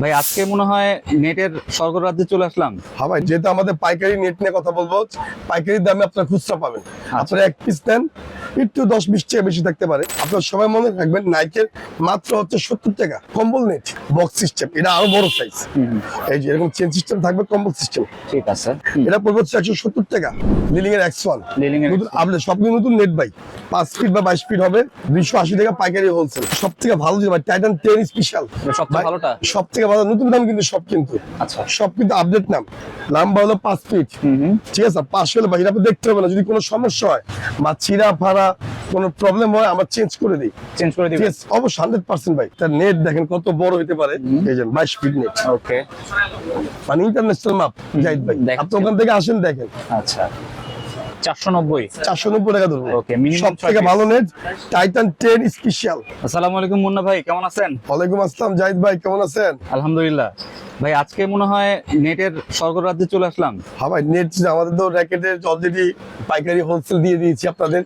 ভাই আজকে মনে হয় নেটের স্বর্গ রাজ্যে চলে আসলাম। হ্যাঁ ভাই যেহেতু আমাদের পাইকারি নেট নিয়ে কথা বলব পাইকারি দামে আপনার খুচরা পাবেন। আপনারা এক পিস নেন একটু দশ বিশ টাকা বেশি থাকতে পারে। আপনার সবাই মনে রাখবেন নাইকের মাত্র হচ্ছে সত্তর টাকা। কম্বল নেট বক্স সিস্টেম এটা আরও বড় সাইজ এই যে এরকম চেন সিস্টেম থাকবে কম্বল সিস্টেম ঠিক আছে। এটা পড়বে হচ্ছে একশো সত্তর টাকা। লিলিং এর এক্স ওয়ান Lilling এর নতুন আপনি সবগুলো নতুন নেট বাই পাঁচ ফিট বা বাইশ ফিট হবে দুইশো আশি টাকা পাইকারি হোলসেল সব থেকে ভালো যে টাইটান টেন স্পেশাল? সব থেকে ভালো নতুন দাম কিন্তু সব কিন্তু। আচ্ছা। সব কিন্তু আপডেট নাম। লম্বা হলো পাঁচ ফিট ঠিক আছে পাঁচশো হলে বাইরে আপনি দেখতে হবে না। যদি কোনো সমস্যা হয় বা চিরা ফাড়া কোনো প্রবলেম হয় আমরা চেঞ্জ করে দিই। চেঞ্জ করে দিই অবশ্য অবশ্যই হান্ড্রেড পার্সেন্ট ভাই। তার নেট দেখেন কত বড় হতে পারে। এই যে বাইশ ফিট নেট ওকে মানে ইন্টারন্যাশনাল মাপ জাহিদ ভাই। আপনি ওখান থেকে আসেন দেখেন। আচ্ছা। চারশো নব্বই। চারশো নব্বই টাকা ধরবো। Okay, minimum সব থেকে ছয় piece। ভালো নেট টাইটান টেন স্পেশাল আসসালামু আলাইকুম মুন্না ভাই কেমন আছেন? ওয়ালাইকুম আসসালাম জাহিদ ভাই কেমন আছেন? আলহামদুলিল্লাহ। ভাই আজকে মনে হয় নেটের স্বর্গ রাজ্যে চলে আসলাম। হ্যাঁ ভাই নেট আমাদের তো র্যাকেটের অলরেডি পাইকারি হোলসেল দিয়ে দিয়েছি আপনাদের।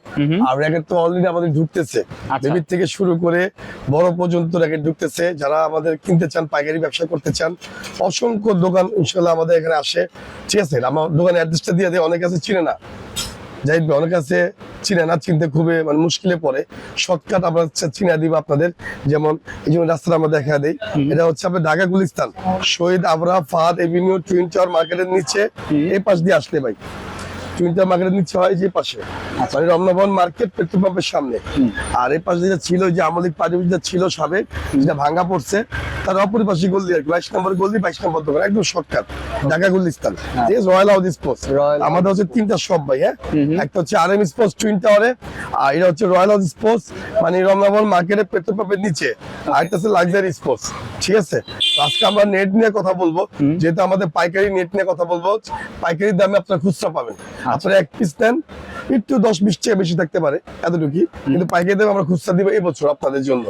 আর র্যাকেট তো অলরেডি আমাদের ঢুকতেছে। আচ্ছা। বেবির থেকে শুরু করে বড় পর্যন্ত র্যাকেট ঢুকতেছে। যারা আমাদের কিনতে চান পাইকারি ব্যবসা করতে চান অসংখ্য দোকান ইনশাল্লাহ আমাদের এখানে আসে। ঠিক আছে আমার দোকানের অ্যাড্রেসটা দিয়ে দেয় অনেক আছে চিনে না। যাই ভাই অনেক আছে চিনা না চিনতে খুবই মানে মুশকিলে পড়ে। শর্টকাট আমরা চিনা দিব আপনাদের। যেমন এই যেমন রাস্তাটা আমরা দেখা দেই এটা হচ্ছে আপনার Dhaka Gulistan. Shahid Abrar Fahad avenue twin tower মার্কেটের নিচে এই পাশ দিয়ে আসলে ভাই। নিচে হয় যে পাশে। মানে রমনাভবন মার্কেট পেট্রোল পাম্পের সামনে। আর এই পাশে যেটা ছিল যে আমলিক পার্টি যেটা ছিল সাবেক যেটা ভাঙা পড়ছে। তার অপর পাশে গল্লি আর বাইশ নম্বর গল্লি বাইশ নম্বর দোকান একদম শর্টকাট। ঢাকা গুলিস্তান। ঠিক আছে রয়্যাল হাউস স্পোর্টস আমাদের হচ্ছে তিনটা শপ ভাই হ্যাঁ? একটা হচ্ছে আর এম স্পোর্টস টুইন টাওয়ারে আর এটা হচ্ছে রয়্যাল হাউস স্পোর্টস মানে রমনাভবন মার্কেটের পেট্রোল পাম্পের নিচে। আর একটা হচ্ছে লাক্সারি স্পোর্টস ঠিক আছে? আজকে আমরা নেট নিয়ে কথা বলব। যেহেতু আমাদের পাইকারি নেট নিয়ে কথা বলব পাইকারি দামে আপনারা খুচরা পাবেন। আপনারা এক পিস নেন একটু দশ বিশ টাকা বেশি থাকতে পারে এতটুকু কিন্তু পাইকারি দেবে আমরা খুচরা দিব এবছর আপনাদের জন্য।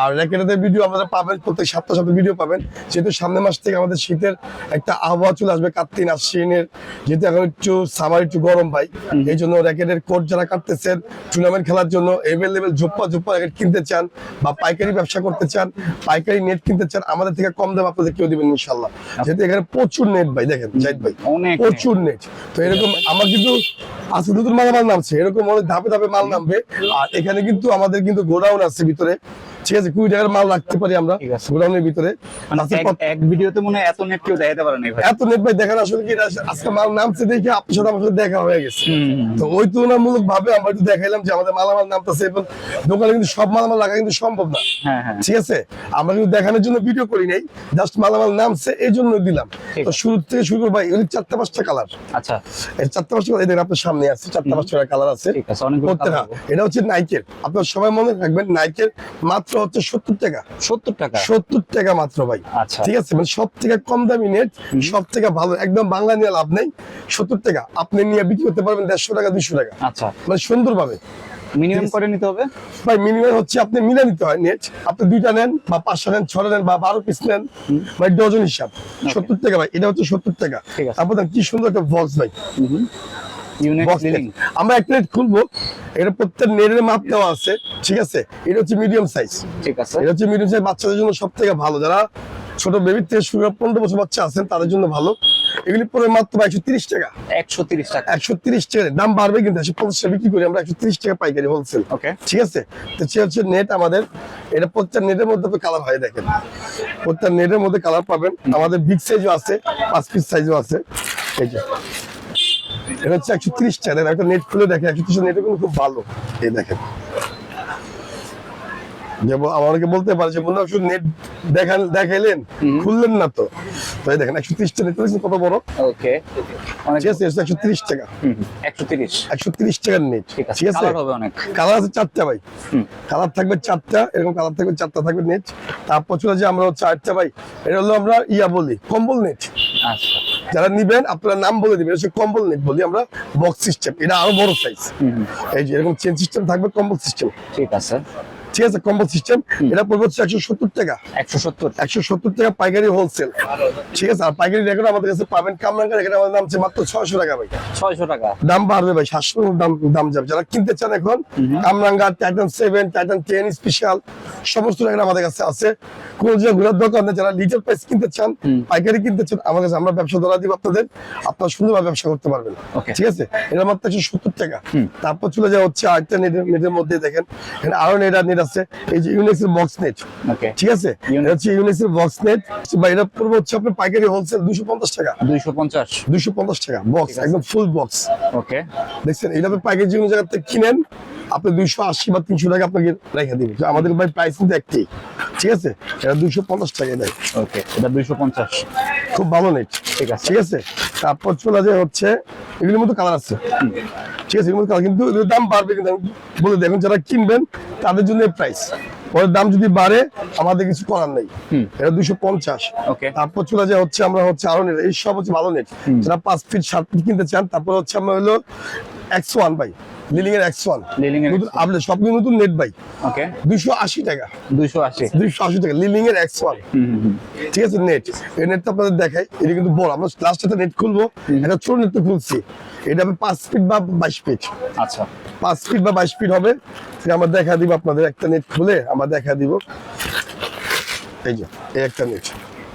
আর র্যাকেটের ভিডিও আপনারা পাবেন প্রত্যেক সপ্তাহ সপ্তাহ ভিডিও পাবেন। যেহেতু সামনের মাস থেকে আমাদের শীতের একটা আবহাওয়া চলে আসবে কার্তিন আশ্বিনের যেহেতু এখন একটু সামার একটু গরম ভাই এই জন্য র্যাকেটের কোর্ট যারা কাটতেছেন টুর্নামেন্ট খেলার জন্য এভেলেবেল ঝোপ্পা ঝোপ্পা র্যাকেট কিনতে চান বা পাইকারি ব্যবসা করতে চান পাইকারি নেট কিনতে চান আমাদের থেকে কম দাম আপনাদের কেউ দেবেন ইনশাল্লাহ যেহেতু এখানে প্রচুর নেট ভাই দেখেন জাহিদ ভাই প্রচুর নেট তো এরকম আমার কিন্তু আজকে নতুন মালামাল নামছে এরকম অনেক ধাপে ধাপে মাল নামবে। আর এখানে কিন্তু আমাদের কিন্তু গোডাউন আছে ভিতরে। ঠিক আছে কুড়ি টাকার মাল রাখতে পারি আমরা গোডাউনের ভিতরে। মানে এক- ভিডিওতে মনে এত নেট কেউ দেখাতে পারে ভাই। এত নেট ভাই দেখার আসলে কি আজকে মাল নামছে দেখে আপনার সাথে আমার দেখা হয়ে গেছে। তো ওই তুলনামূলক ভাবে আমরা একটু দেখাইলাম যে আমাদের মালামাল নামতেছে এবং দোকানে কিন্তু সব মালামাল রাখা কিন্তু সম্ভব না। হ্যাঁ হ্যাঁ। ঠিক আছে? আমরা কিন্তু দেখানোর জন্য ভিডিও করি নাই জাস্ট মালামাল নামছে এই জন্য দিলাম। তো শুরু থেকে শুরু করব ভাই এগুলি চারটা পাঁচটা কালার আচ্ছা। এই চারটা পাঁচটা কালার দেখেন আপনার সামনে আছে চারটা পাঁচটা কালার আছে। এটা হচ্ছে নাইকের আপনার সবাই মনে রাখবেন নাইকের মাত্র হচ্ছে সত্তর টাকা। সত্তর টাকা? সত্তর টাকা মাত্র ভাই। আচ্ছা। ঠিক আছে মানে সব থেকে কম দামি নেট সব থেকে ভালো একদম বাংলা নিয়ে লাভ নেই। সত্তর টাকা আপনি নিয়ে বিক্রি করতে পারবেন দেড়শো টাকা দুশো টাকা। আচ্ছা। মানে সুন্দর ভাবে মিনিমাম করে নিতে হবে? ভাই মিনিমাম হচ্ছে আপনি মিলে নিতে হয় নেট আপনি দুইটা নেন বা পাঁচটা নেন ছটা নেন বা বারো পিস নেন। ভাই ডজন হিসাব। সত্তর টাকা ভাই এটা হচ্ছে সত্তর টাকা। তারপর কি সুন্দর একটা বক্স ভাই। আমরা একটা নেট খুলবো এটা প্রত্যেক নেটের মাপ দেওয়া আছে ঠিক আছে? এটা হচ্ছে মিডিয়াম সাইজ ঠিক আছে। এটা হচ্ছে মিডিয়াম সাইজ বাচ্চাদের জন্য সব থেকে ভালো। যারা ছোট বেবির থেকে শুরু পনেরো বছর বাচ্চা আছেন তাদের জন্য ভালো। এগুলি পরে মাত্র একশো তিরিশ টাকা। একশো তিরিশ টাকা। একশো তিরিশ টাকা দাম বাড়বে কিন্তু একশো পঞ্চাশ টাকা বিক্রি করি আমরা একশো তিরিশ টাকা পাইকারি হোলসেল ওকে ঠিক আছে? তো সে হচ্ছে নেট আমাদের। এটা প্রত্যেক নেটের মধ্যে কালার হয় দেখেন। প্রত্যেক নেটের মধ্যে কালার পাবেন। আমাদের বিগ সাইজও আছে পাঁচ পিস সাইজও আছে। এই যে। এটা হচ্ছে একশো তিরিশ দেখেন, একটা নেট খুলে দেখেন একশো তিরিশ নেটে কিন্তু খুব ভালো। এই দেখেন। যেমন আমাকে বলতে পারে যে মনে শুধু নেট দেখান দেখাইলেন খুললেন না তো। তো এই দেখেন একশো তিরিশ টাকা কত বড়? ওকে ঠিক আছে একশো তিরিশ টাকা। একশো তিরিশ। একশো তিরিশ টাকার নেট ঠিক আছে কালার আছে? চারটা ভাই। কালার থাকবে চারটা এরকম কালার থাকবে চারটা থাকবে নেট তারপর চলে যে আমরা চারটা ভাই। এটা হলো আমরা ইয়া বলি কম্বল নেট আচ্ছা। যারা নিবেন আপনারা নাম বলে দিবেন। হচ্ছে কম্বল নেট বলি আমরা বক্স সিস্টেম এটা আরও বড় সাইজ। এই যে এরকম চেন সিস্টেম থাকবে কম্বল সিস্টেম ঠিক আছে। ঠিক আছে কম্বো সিস্টেম এটা পড়বে হচ্ছে একশো সত্তর টাকা। একশো সত্তর। একশো সত্তর টাকা পাইকারি হোলসেল ঠিক আছে আর পাইকারি আমাদের কাছে পাবেন কামরাঙ্গা আমাদের দাম মাত্র ছয়শো টাকা ভাই। ছয়শো টাকা। দাম বাড়বে ভাই সাতশো দাম দাম যাবে। যারা কিনতে চান এখন কামরাঙ্গা Titan seven Titan ten special সমস্ত আমাদের কাছে আছে। কোন যে ঘোরার দোকান যারা লিটার প্রাইস কিনতে চান পাইকারি কিনতে চান আমার কাছে আমরা ব্যবসা ধরা দিব আপনাদের। আপনারা সুন্দরভাবে ব্যবসা করতে পারবেন। ঠিক আছে? এটা মাত্র একশো সত্তর টাকা। তারপর চলে যাওয়া হচ্ছে আরেকটা নেটের নেটের মধ্যে দেখেন। আরও নেট আর নেট আছে এই যে ইউনিক্স এর বক্স নেট ঠিক আছে? এটা হচ্ছে ইউনিক্স এর বক্স নেট বা এটা হচ্ছে আপনার পাইকারি হোলসেল দুশো পঞ্চাশ টাকা। দুইশো পঞ্চাশ। দুশো পঞ্চাশ টাকা বক্স একদম ফুল বক্স ওকে দেখছেন এটা আপনি পাইকারি যে কোনো জায়গা থেকে কিনেন আপনি দুইশো আশি বা তিনশো টাকা আপনাকে রেখে দিবে। আমাদের ভাই প্রাইস কিন্তু একটি ঠিক আছে? এটা দুইশো পঞ্চাশ টাকা দেয়। ওকে এটা দুইশো পঞ্চাশ। খুব ভালো নেট ঠিক আছে। ঠিক আছে? তারপর চলে যায় হচ্ছে এগুলোর মধ্যে কালার আছে। ঠিক আছে এগুলোর কালার কিন্তু দাম বাড়বে কিন্তু বলে দেখুন যারা কিনবেন তাদের জন্য প্রাইস ওদের দাম যদি বাড়ে আমাদের কিছু করার নেই। এটা দুইশো পঞ্চাশ। তারপর চলে যায় হচ্ছে আমরা হচ্ছে আরও নেট। এই সব হচ্ছে ভালো নেট। যারা পাঁচ ফিট সাত ফিট কিনতে চান তারপর হচ্ছে আমরা হলো এক্স ওয়ান ভাই লিলিং এর এক্স ওয়ান Liling এর নতুন সবগুলো নতুন নেট ওকে দুইশো আশি টাকা। দুইশো আশি। দুইশো আশি টাকা লিলিং এর এক্স ওয়ান ঠিক আছে নেট এই নেটটা আপনাদের দেখাই এটা কিন্তু বড়। আমরা নেট খুলবো এটা ছোট নেট তো খুলছি। এটা হবে ফিট বা বাইশ ফিট আচ্ছা। পাঁচ ফিট বা বাইশ ফিট হবে। আমরা দেখা দিব আপনাদের একটা নেট খুলে আমরা দেখা দিব। এই যে এই একটা নেট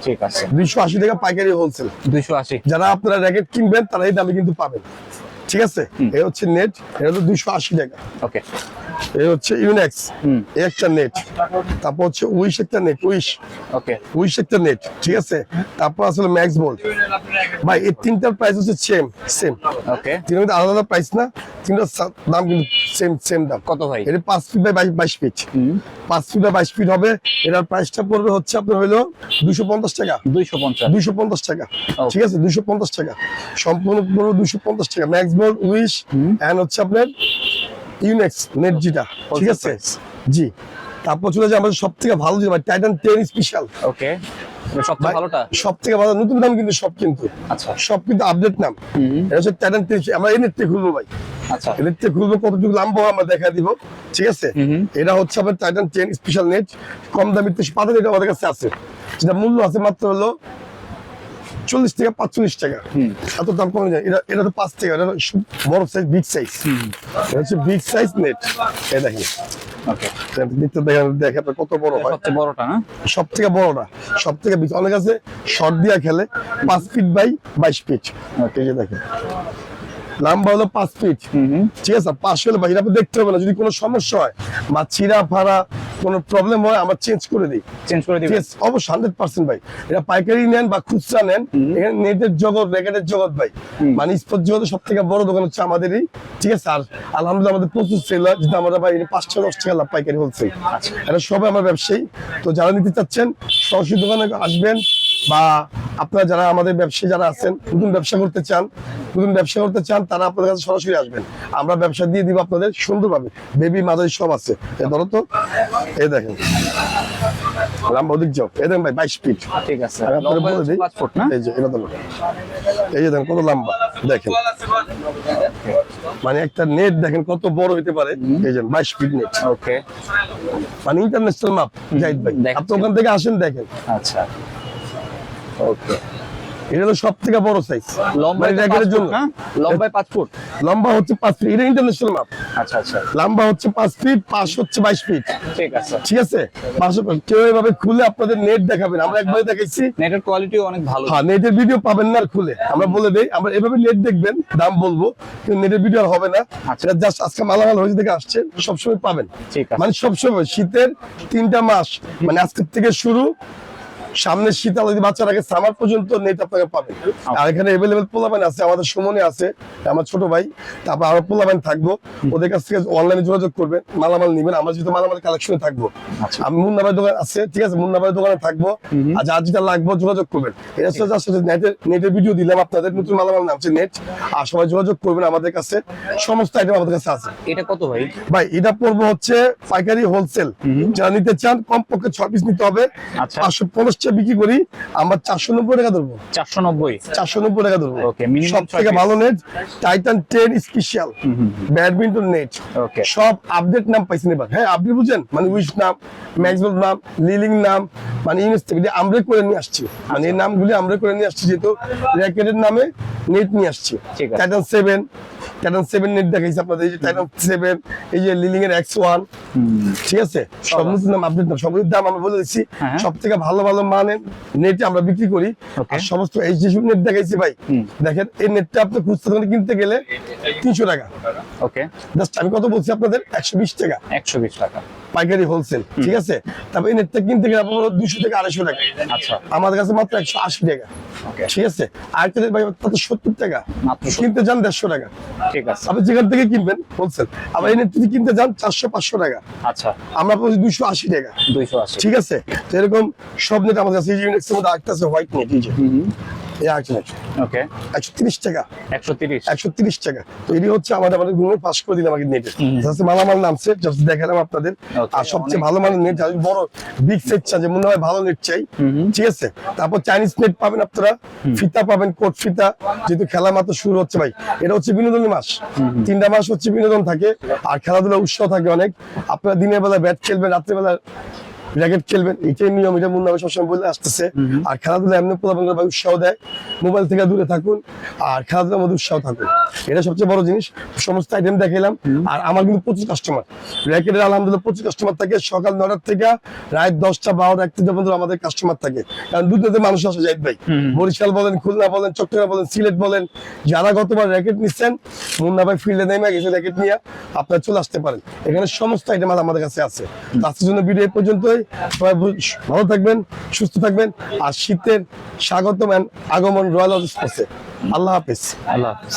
ঠিক আছে। দুইশো আশি টাকা পাইকারি হোলসেল দুইশো আশি। যারা আপনারা র্যাকেট কিনবেন তারাই দামে কিন্তু পাবেন। ঠিক আছে? এটা হচ্ছে নেট এটা তো দুইশো আশি টাকা। ওকে এই হচ্ছে ইউনেক্স একটা নেট তারপর হচ্ছে উইশ একটা নেট উইশ ওকে। উইশ একটা নেট ঠিক আছে? তারপর আসলে ম্যাক্স বোল্ট ভাই এই তিনটার প্রাইস হচ্ছে সেম সেম ওকে। আলাদা আলাদা প্রাইস না তিনটার দাম কিন্তু সেম সেম দাম। কত ভাই? এটা পাঁচ ফিট বাই বাইশ ফিট পাঁচ ফিট বাই বাইশ ফিট হবে। এটার প্রাইসটা পড়বে হচ্ছে আপনার হইল দুশো পঞ্চাশ টাকা। দুইশো পঞ্চাশ। দুইশো পঞ্চাশ টাকা। ঠিক আছে? দুইশো পঞ্চাশ টাকা। সম্পূর্ণ পুরো দুইশো পঞ্চাশ টাকা। ম্যাক্স বোল্ট উইশ এন্ড হচ্ছে আপনার ইউনেক্স নেট জিটা ঠিক আছে? জি। তারপর চলে যায় আমাদের সব থেকে ভালো যেটা টাইটান টেন স্পেশাল ওকে সব থেকে ভালো নতুন নাম কিন্তু সব কিন্তু। আচ্ছা। সব কিন্তু আপডেট নাম। এটা হচ্ছে টাইটান টেন আমরা এই নেটটা খুলবো ভাই। আচ্ছা। নেটটা খুলবো কতটুকু লম্বা আমরা দেখা দিব ঠিক আছে? এটা হচ্ছে আপনার টাইটান টেন স্পেশাল নেট কম দামি পাতা এটা আমাদের কাছে আছে। যেটা মূল্য আছে মাত্র হলো চল্লিশ থেকে পাঁচচল্লিশ টাকা। এত দাম কমে যায়। এটা এটা তো পাঁচ টাকা এটা বড় সাইজ বিগ সাইজ এটা হচ্ছে বিগ সাইজ নেট এটা দেখি দেখে কত বড় হয়। বড়টা সব থেকে বড়টা। সব থেকে বেশি অনেক আছে শর্ট দিয়া খেলে পাঁচ ফিট বাই বাইশ ফিট এই দেখেন। লম্বা হলো পাঁচ ফিট ঠিক আছে পাঁচ হলে বাইরে আপনি দেখতে হবে না যদি কোনো সমস্যা হয় বা ছিঁড়া ফাড়া কোনো প্রবলেম হয় আমরা চেঞ্জ করে দিই। চেঞ্জ করে Yes, অবশ্যই হান্ড্রেড পার্সেন্ট ভাই। এটা পাইকারি নেন বা খুচরা নেন এখানে নেটের জগৎ রেকেটের জগৎ ভাই। মানে স্পোর্ট জগতের সব থেকে বড় দোকান হচ্ছে আমাদেরই ঠিক আছে আর আলহামদুলিল্লাহ আমাদের প্রচুর সেল হয়। যেটা আমরা ভাই এটা পাঁচশো দশ টাকা লাভ পাইকারি হোলসেল এটা সবাই আমার ব্যবসায়ী। তো যারা নিতে চাচ্ছেন সরাসরি দোকানে আসবেন বা আপনারা যারা আমাদের ব্যবসায়ী যারা আছেন নতুন ব্যবসা করতে চান নতুন ব্যবসা করতে চান তারা আপনাদের কাছে সরাসরি আসবেন। আমরা ব্যবসা দিয়ে দিব আপনাদের সুন্দরভাবে। বেবি মাদারি সব আছে। ধরো তো। এই দেখেন। লম্বা ওদিক যাও। দেখেন ভাই বাইশ ফিট। ঠিক আছে। আমি বলে দিই পাঁচ ফুট না? এই যে এটা ধরো। এই যে দেখেন কত লম্বা। দেখেন। মানে একটা নেট দেখেন কত বড় হইতে পারে। এই যে বাইশ ফিট নেট। ওকে মানে ইন্টারন্যাশনাল মাপ জাহিদ ভাই। আপনি ওখান থেকে আসেন দেখেন। আচ্ছা। ওকে এটা হলো সব থেকে বড় সাইজ তো লম্বায় পাঁচ ফুট লম্বা হচ্ছে পাঁচ ফিট এটা ইন্টারন্যাশনাল মাপ আচ্চা আচ্ছা। লম্বা হচ্ছে পাঁচ ফিট হচ্ছে বাইশ ফিট ঠিক আছে। ঠিক আছে? কেউ এভাবে খুলে আপনাদের নেট দেখাবেন আমরা একবারে দেখাইছি। নেটের কোয়ালিটিও অনেক ভালো। হ্যাঁ নেটের ভিডিও পাবেন না আর খুলে। আমরা বলে দেই আমরা এভাবে নেট দেখবেন দাম বলব কিন্তু নেটের ভিডিও আর হবে না। আচ্ছা। এটা জাস্ট আজকে মালামাল হয়েছে থেকে আসছে সবসময় পাবেন। ঠিক আছে। মানে সবসময় শীতের তিনটা মাস মানে আজকের থেকে শুরু সামনের শীত আলাদা বাচ্চার আগে সামার পর্যন্ত নেট আপনাকে পাবেন। আর এখানে এভেলেবেল পোলাবেন আছে আমাদের সুমনে আছে আমার ছোট ভাই তারপর আরও পোলাবেন থাকব। ওদের কাছ থেকে অনলাইনে যোগাযোগ করবেন মালামাল নিবেন আমরা যেহেতু মালামাল কালেকশনে থাকব। আচ্ছা। আমি মুন্নাবাই দোকান আছে ঠিক আছে মুন্নাবাই দোকানে থাকব। আর যার যেটা লাগবে যোগাযোগ করবেন। এটা হচ্ছে নেটের নেটের ভিডিও দিলাম আপনাদের নতুন মালামাল নামছে নেট আর সবাই যোগাযোগ করবেন আমাদের কাছে সমস্ত আইটেম আমাদের কাছে আছে। এটা কত ভাই? ভাই এটা পড়ব হচ্ছে পাইকারি হোলসেল যারা নিতে চান কমপক্ষে ছয় পিস নিতে হবে। আচ্ছা। পাঁচশো পঞ্চাশ সবচেয়ে বিক্রি করি আমরা চারশো নব্বই টাকা ধরবো। চারশো নব্বই? চারশো নব্বই টাকা ধরবো। সব থেকে ভালো net Titan ten special badminton net okay সব আপডেট নাম পাইছেন এবার। হ্যাঁ আপনি বুঝেন মানে উইশ নাম ম্যাক্সওয়েল নাম লিলিং নাম মানে ইউনিস থেকে এটা আমরা করে নিয়ে আসছি। মানে এই নামগুলি আমরা করে নিয়ে আসছি যেহেতু র্যাকেটের নামে নেট নিয়ে আসছি। Titan seven Titan seven net দেখাইছি আপনাদের এই যে টাইটান সেভেন এই যে লিলিং এর এক্স ওয়ান ঠিক আছে? সব নতুন নাম আপডেট নাম সবগুলোর দাম আমরা বলে দিচ্ছি। হ্যাঁ। সব থেকে ভালো ভালো মানের নেট আমরা বিক্রি করি। আর সমস্ত এইচডি নেট দেখাইছি ভাই। দেখেন এই নেটটা আপনি খুচরা দোকানে কিনতে গেলে তিনশো টাকা। ওকে জাস্ট আমি কত বলছি আপনাদের? একশো বিশ টাকা। একশো বিশ টাকা। পাইকারি হোলসেল ঠিক আছে? তারপর এই নেটটা কিনতে গেলে আপনার দুশো থেকে আড়াইশো টাকা। আচ্ছা। আমাদের কাছে মাত্র একশো আশি টাকা ঠিক আছে? আর একটা ভাই তাতে সত্তর টাকা। কিনতে যান দেড়শো টাকা। ঠিক আছে। আপনি যেখান থেকে কিনবেন হোলসেল আবার এই নেট যদি কিনতে যান চারশো পাঁচশো টাকা। আচ্ছা। আমরা বলছি দুশো আশি টাকা। দুইশো আশি। ঠিক আছে? তো এরকম সব নেট আমাদের কাছে ইউনিক্সের মধ্যে আরেকটা আছে হোয়াইট নেট এই যে এই আরেকটা নেট ওকে। একশো তিরিশ টাকা। একশো তিরিশ? একশো তিরিশ টাকা। তো এটি হচ্ছে আমাদের আমাদেরগুলো পাস করে দিলাম আগে নেটে মালামাল নামছে জাস্ট দেখালাম আপনাদের। আর সবচেয়ে ভালো মানের নেট বড় বিগ সেট চান মনে হয় ভালো নেট চাই। ঠিক আছে? তারপর চাইনিজ নেট পাবেন আপনারা। ফিতা পাবেন কোট ফিতা। যেহেতু খেলা মাত্র শুরু হচ্ছে ভাই। এটা হচ্ছে বিনোদনী মাস। তিনটা মাস হচ্ছে বিনোদন থাকে। আর খেলাধুলা উৎসাহ থাকে অনেক। আপনারা দিনের বেলা ব্যাট খেলবেন রাত্রেবেলা র্যাকেট খেলবেন এটাই নিয়ম এটা মুন্না ভাই সবসময় বলে আসতেছে। আর খেলাধুলা এমনি পোলাপান ভাই উৎসাহ দেয়। মোবাইল থেকে দূরে থাকুন আর খেলাধুলার মধ্যে উৎসাহ থাকুন। এটা সবচেয়ে বড় জিনিস সমস্ত আইটেম দেখাইলাম। আর আমার কিন্তু প্রচুর কাস্টমার র্যাকেটের আলহামদুলিল্লাহ প্রচুর কাস্টমার থাকে। সকাল নটার থেকে রাত দশটা বারোটা একটা পর্যন্ত আমাদের কাস্টমার থাকে। কারণ দুধেতে মানুষ আসে যাই ভাই। বরিশাল বলেন খুলনা বলেন চট্টগ্রাম বলেন সিলেট বলেন যারা গতবার র্যাকেট নিচ্ছেন মুন্না ভাই ফিল্ডে নেমে গেছে র্যাকেট নিয়ে আপনারা চলে আসতে পারেন। এখানে সমস্ত আইটেম আমাদের কাছে আছে। আজকের জন্য ভিডিও এই পর্যন্তই। সবাই ভালো থাকবেন, সুস্থ থাকবেন। আর শীতের স্বাগত আগমন রয়্যাল স্পোর্টসে আল্লাহ হাফিজ। আল্লাহ হাফিজ।